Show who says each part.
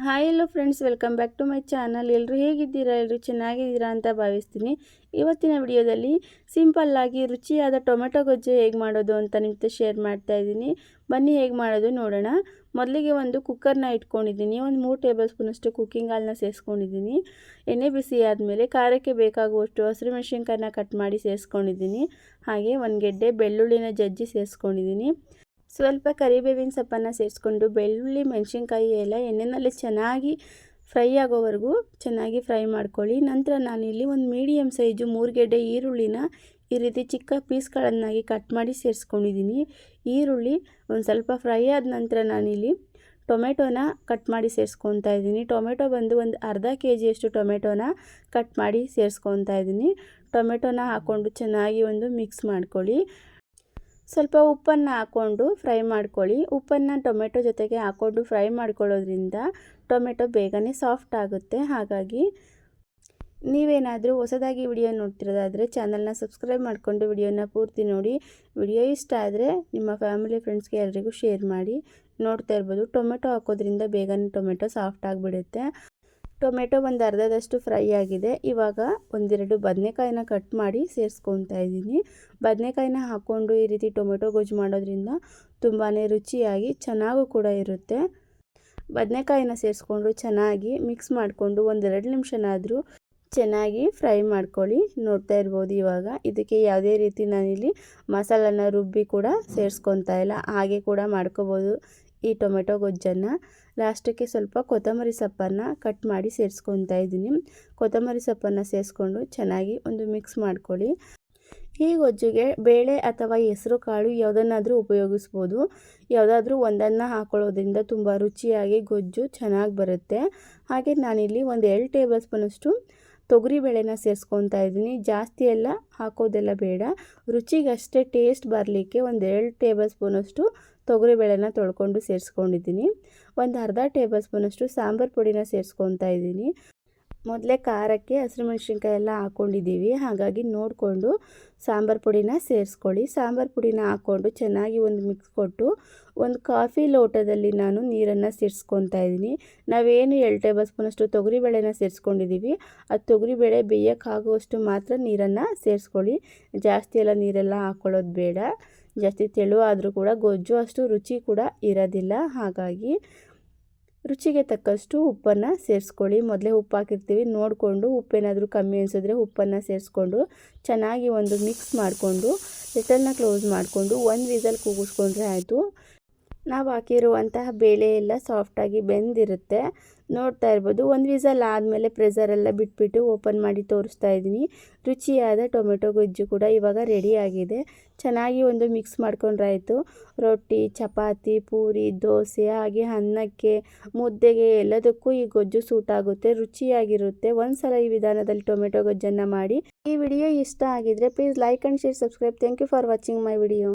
Speaker 1: Hi hello friends welcome back to my channel ಎಲ್ಲರೂ ಹೇಗಿದ್ದೀರಾ? ಎಲ್ಲರೂ ಚೆನ್ನಾಗಿದ್ದೀರಾ ಅಂತ ಭಾವಿಸ್ತೀನಿ. ಇವತ್ತಿನ ವಿಡಿಯೋದಲ್ಲಿ ಸಿಂಪಲ್ಲಾಗಿ ರುಚಿಯಾದ ಟೊಮೆಟೊ ಗೊಜ್ಜು ಹೇಗೆ ಮಾಡೋದು ಅಂತ ನಿಮ್ಮ ಶೇರ್ ಮಾಡ್ತಾ ಇದ್ದೀನಿ. ಬನ್ನಿ ಹೇಗೆ ಮಾಡೋದು ನೋಡೋಣ. ಮೊದಲಿಗೆ ಒಂದು ಕುಕ್ಕರ್ನ ಇಟ್ಕೊಂಡಿದ್ದೀನಿ. ಒಂದು ಮೂರು ಟೇಬಲ್ ಸ್ಪೂನಷ್ಟು ಕುಕ್ಕಿಂಗ್ ಹಾಲನ್ನ ಸೇರಿಸ್ಕೊಂಡಿದ್ದೀನಿ ಎಣ್ಣೆ ಬಿಸಿ ಆದಮೇಲೆ ಖಾರಕ್ಕೆ ಬೇಕಾಗುವಷ್ಟು ಹಸಿರು ಮೆಣಸಿನ್ಕಾಯನ್ನ ಕಟ್ ಮಾಡಿ ಸೇರಿಸ್ಕೊಂಡಿದ್ದೀನಿ ಹಾಗೆ ಒಂದು ಗೆಡ್ಡೆ ಬೆಳ್ಳುಳ್ಳಿನ ಜಜ್ಜಿ ಸೇರಿಸ್ಕೊಂಡಿದ್ದೀನಿ ಸ್ವಲ್ಪ ಕರಿಬೇವಿನ ಸೊಪ್ಪನ್ನು ಸೇರಿಸ್ಕೊಂಡು ಬೆಳ್ಳುಳ್ಳಿ, ಮೆಣಸಿನ್ಕಾಯಿ, ಎಲ್ಲ ಎಣ್ಣೆಯಲ್ಲಿ ಚೆನ್ನಾಗಿ ಫ್ರೈ ಆಗೋವರೆಗೂ ಚೆನ್ನಾಗಿ ಫ್ರೈ ಮಾಡ್ಕೊಳ್ಳಿ. ನಂತರ ನಾನಿಲ್ಲಿ ಒಂದು ಮೀಡಿಯಮ್ ಸೈಜು ಮೂರುಗೆಡ್ಡೆ ಈರುಳ್ಳಿನ ಈ ರೀತಿ ಚಿಕ್ಕ ಪೀಸ್ಗಳನ್ನಾಗಿ ಕಟ್ ಮಾಡಿ ಸೇರಿಸ್ಕೊಂಡಿದ್ದೀನಿ. ಈರುಳ್ಳಿ ಒಂದು ಸ್ವಲ್ಪ ಫ್ರೈ ಆದ ನಂತರ ನಾನಿಲ್ಲಿ ಟೊಮೆಟೊನ ಕಟ್ ಮಾಡಿ ಸೇರಿಸ್ಕೊತಾ ಇದ್ದೀನಿ. ಟೊಮೆಟೊ ಬಂದು ಒಂದು ಅರ್ಧ ಕೆ ಜಿಯಷ್ಟು ಟೊಮೆಟೊನ ಕಟ್ ಮಾಡಿ ಸೇರಿಸ್ಕೊತಾ ಇದ್ದೀನಿ. ಟೊಮೆಟೊನ ಹಾಕ್ಕೊಂಡು ಚೆನ್ನಾಗಿ ಒಂದು ಮಿಕ್ಸ್ ಮಾಡ್ಕೊಳ್ಳಿ. ಸ್ವಲ್ಪ ಉಪ್ಪನ್ನು ಹಾಕ್ಕೊಂಡು ಫ್ರೈ ಮಾಡ್ಕೊಳ್ಳಿ. ಉಪ್ಪನ್ನು ಟೊಮೆಟೊ ಜೊತೆಗೆ ಹಾಕ್ಕೊಂಡು ಫ್ರೈ ಮಾಡ್ಕೊಳ್ಳೋದ್ರಿಂದ ಟೊಮೆಟೊ ಬೇಗನೆ ಸಾಫ್ಟ್ ಆಗುತ್ತೆ. ಹಾಗಾಗಿ ನೀವೇನಾದರೂ ಹೊಸದಾಗಿ ವಿಡಿಯೋ ನೋಡ್ತಿರೋದಾದರೆ ಚಾನಲ್ನ ಸಬ್ಸ್ಕ್ರೈಬ್ ಮಾಡಿಕೊಂಡು ವಿಡಿಯೋನ ಪೂರ್ತಿ ನೋಡಿ. ವಿಡಿಯೋ ಇಷ್ಟ ಆದರೆ ನಿಮ್ಮ ಫ್ಯಾಮಿಲಿ ಫ್ರೆಂಡ್ಸ್ಗೆ ಎಲ್ರಿಗೂ ಶೇರ್ ಮಾಡಿ. ನೋಡ್ತಾ ಇರ್ಬೋದು ಟೊಮೆಟೊ ಹಾಕೋದ್ರಿಂದ ಬೇಗನೆ ಟೊಮೆಟೊ ಸಾಫ್ಟ್ ಆಗಿಬಿಡುತ್ತೆ. ಟೊಮೆಟೊ ಒಂದು ಅರ್ಧದಷ್ಟು ಫ್ರೈ ಆಗಿದೆ. ಇವಾಗ ಒಂದೆರಡು ಬದನೆಕಾಯಿನ ಕಟ್ ಮಾಡಿ ಸೇರಿಸ್ಕೊತಾ ಇದ್ದೀನಿ. ಬದನೆಕಾಯಿನ ಹಾಕ್ಕೊಂಡು ಈ ರೀತಿ ಟೊಮೆಟೊ ಗೊಜ್ಜು ಮಾಡೋದ್ರಿಂದ ತುಂಬಾ ರುಚಿಯಾಗಿ ಚೆನ್ನಾಗೂ ಕೂಡ ಇರುತ್ತೆ. ಬದನೆಕಾಯಿನ ಸೇರಿಸ್ಕೊಂಡು ಚೆನ್ನಾಗಿ ಮಿಕ್ಸ್ ಮಾಡಿಕೊಂಡು ಒಂದೆರಡು ನಿಮಿಷನಾದರೂ ಚೆನ್ನಾಗಿ ಫ್ರೈ ಮಾಡ್ಕೊಳ್ಳಿ. ನೋಡ್ತಾ ಇರ್ಬೋದು ಇವಾಗ. ಇದಕ್ಕೆ ಯಾವುದೇ ರೀತಿ ನಾನಿಲ್ಲಿ ಮಸಾಲನ ರುಬ್ಬಿ ಕೂಡ ಸೇರಿಸ್ಕೊತಾ ಇಲ್ಲ. ಹಾಗೆ ಕೂಡ ಮಾಡ್ಕೋಬೋದು. ಈ ಟೊಮೆಟೊ ಗೊಜ್ಜನ್ನು ಲಾಸ್ಟಕ್ಕೆ ಸ್ವಲ್ಪ ಕೊತ್ತಂಬರಿ ಸೊಪ್ಪನ್ನು ಕಟ್ ಮಾಡಿ ಸೇರಿಸ್ಕೊತಾ ಇದ್ದೀನಿ. ಕೊತ್ತಂಬರಿ ಸೊಪ್ಪನ್ನು ಸೇರಿಸ್ಕೊಂಡು ಚೆನ್ನಾಗಿ ಒಂದು ಮಿಕ್ಸ್ ಮಾಡ್ಕೊಳ್ಳಿ. ಈ ಗೊಜ್ಜುಗೆ ಬೇಳೆ ಅಥವಾ ಹೆಸರು ಕಾಳು ಯಾವುದನ್ನಾದರೂ ಉಪಯೋಗಿಸ್ಬೋದು. ಯಾವುದಾದ್ರೂ ಒಂದನ್ನು ಹಾಕೊಳ್ಳೋದ್ರಿಂದ ತುಂಬ ರುಚಿಯಾಗಿ ಗೊಜ್ಜು ಚೆನ್ನಾಗಿ ಬರುತ್ತೆ. ಹಾಗೆ ನಾನಿಲ್ಲಿ ಒಂದು ಎರಡು ಟೇಬಲ್ ಸ್ಪೂನಷ್ಟು ತೊಗರಿಬೇಳೆನ ಸೇರಿಸ್ಕೊತಾ ಇದ್ದೀನಿ. ಜಾಸ್ತಿ ಎಲ್ಲ ಹಾಕೋದೆಲ್ಲ ಬೇಡ. ರುಚಿಗಷ್ಟೇ ಟೇಸ್ಟ್ ಬರಲಿಕ್ಕೆ ಒಂದು ಎರಡು ಟೇಬಲ್ ಸ್ಪೂನಷ್ಟು ತೊಗರಿಬೇಳೆನ ತೊಳ್ಕೊಂಡು ಸೇರಿಸ್ಕೊಂಡಿದ್ದೀನಿ. ಒಂದು ಅರ್ಧ ಟೇಬಲ್ ಸ್ಪೂನಷ್ಟು ಸಾಂಬಾರು ಪುಡಿನ ಸೇರಿಸ್ಕೊತಾ ಇದ್ದೀನಿ. ಮೊದಲೇ ಖಾರಕ್ಕೆ ಹಸಿರು ಮೆಣಸಿನ್ಕಾಯಿ ಎಲ್ಲ ಹಾಕ್ಕೊಂಡಿದ್ದೀವಿ ಹಾಗಾಗಿ ನೋಡಿಕೊಂಡು ಸಾಂಬಾರು ಪುಡಿನ ಸೇರಿಸ್ಕೊಳ್ಳಿ. ಸಾಂಬಾರು ಪುಡಿನ ಹಾಕ್ಕೊಂಡು ಚೆನ್ನಾಗಿ ಒಂದು ಮಿಕ್ಸ್ ಕೊಟ್ಟು ಒಂದು ಕಾಫಿ ಲೋಟದಲ್ಲಿ ನಾನು ನೀರನ್ನು ಸೇರಿಸ್ಕೊತಾ ಇದ್ದೀನಿ. ನಾವೇನು ಎರಡು ಟೇಬಲ್ ಸ್ಪೂನಷ್ಟು ತೊಗರಿಬೇಳೆನ ಸೇರಿಸ್ಕೊಂಡಿದ್ದೀವಿ. ಅದು ತೊಗರಿಬೇಳೆ ಬೇಯೋಕ್ಕಾಗುವಷ್ಟು ಮಾತ್ರ ನೀರನ್ನು ಸೇರಿಸ್ಕೊಳ್ಳಿ. ಜಾಸ್ತಿ ಎಲ್ಲ ನೀರೆಲ್ಲ ಹಾಕ್ಕೊಳ್ಳೋದು ಬೇಡ. ಜಾಸ್ತಿ ಆದರೂ ಕೂಡ ಗೊಜ್ಜು ಅಷ್ಟು ರುಚಿ ಕೂಡ ಇರೋದಿಲ್ಲ. ಹಾಗಾಗಿ ರುಚಿಗೆ ತಕ್ಕಷ್ಟು ಉಪ್ಪನ್ನು ಸೇರಿಸ್ಕೊಳ್ಳಿ. ಮೊದಲೇ ಉಪ್ಪು ಹಾಕಿರ್ತೀವಿ. ನೋಡಿಕೊಂಡು ಉಪ್ಪೇನಾದರೂ ಕಮ್ಮಿ ಅನಿಸಿದ್ರೆ ಉಪ್ಪನ್ನು ಸೇರಿಸ್ಕೊಂಡು ಚೆನ್ನಾಗಿ ಒಂದು ಮಿಕ್ಸ್ ಮಾಡಿಕೊಂಡು, ಲಿಟಲ್ನ ಕ್ಲೋಸ್ ಮಾಡಿಕೊಂಡು, ಒಂದು ವಿಸಲ್ ಕೂಗಿಸ್ಕೊಂಡ್ರೆ ಆಯಿತು. ನಾವು ಹಾಕಿರುವಂತಹ ಬೇಳೆ ಎಲ್ಲ ಸಾಫ್ಟಾಗಿ ಬೆಂದಿರುತ್ತೆ. ನೋಡ್ತಾ ಇರ್ಬೋದು. ಒಂದು ವಿಸಲ್ ಆದಮೇಲೆ ಪ್ರೆಸರೆಲ್ಲ ಬಿಟ್ಬಿಟ್ಟು ಓಪನ್ ಮಾಡಿ ತೋರಿಸ್ತಾ ಇದ್ದೀನಿ. ರುಚಿಯಾದ ಟೊಮೆಟೊ ಗೊಜ್ಜು ಕೂಡ ಇವಾಗ ರೆಡಿಯಾಗಿದೆ ಚೆನ್ನಾಗಿ ಒಂದು ಮಿಕ್ಸ್ ಮಾಡ್ಕೊಂಡ್ರಾಯಿತು. ರೊಟ್ಟಿ, ಚಪಾತಿ, ಪೂರಿ, ದೋಸೆ, ಹಾಗೆ ಅನ್ನಕ್ಕೆ, ಮುದ್ದೆಗೆ ಎಲ್ಲದಕ್ಕೂ ಈ ಗೊಜ್ಜು ಸೂಟ್ ಆಗುತ್ತೆ, ರುಚಿಯಾಗಿರುತ್ತೆ. ಒಂದ್ಸಲ ಈ ವಿಧಾನದಲ್ಲಿ ಟೊಮೆಟೊ ಗೊಜ್ಜನ್ನು ಮಾಡಿ. ಈ ವಿಡಿಯೋ ಇಷ್ಟ ಆಗಿದ್ರೆ please like and share subscribe thank you for watching my video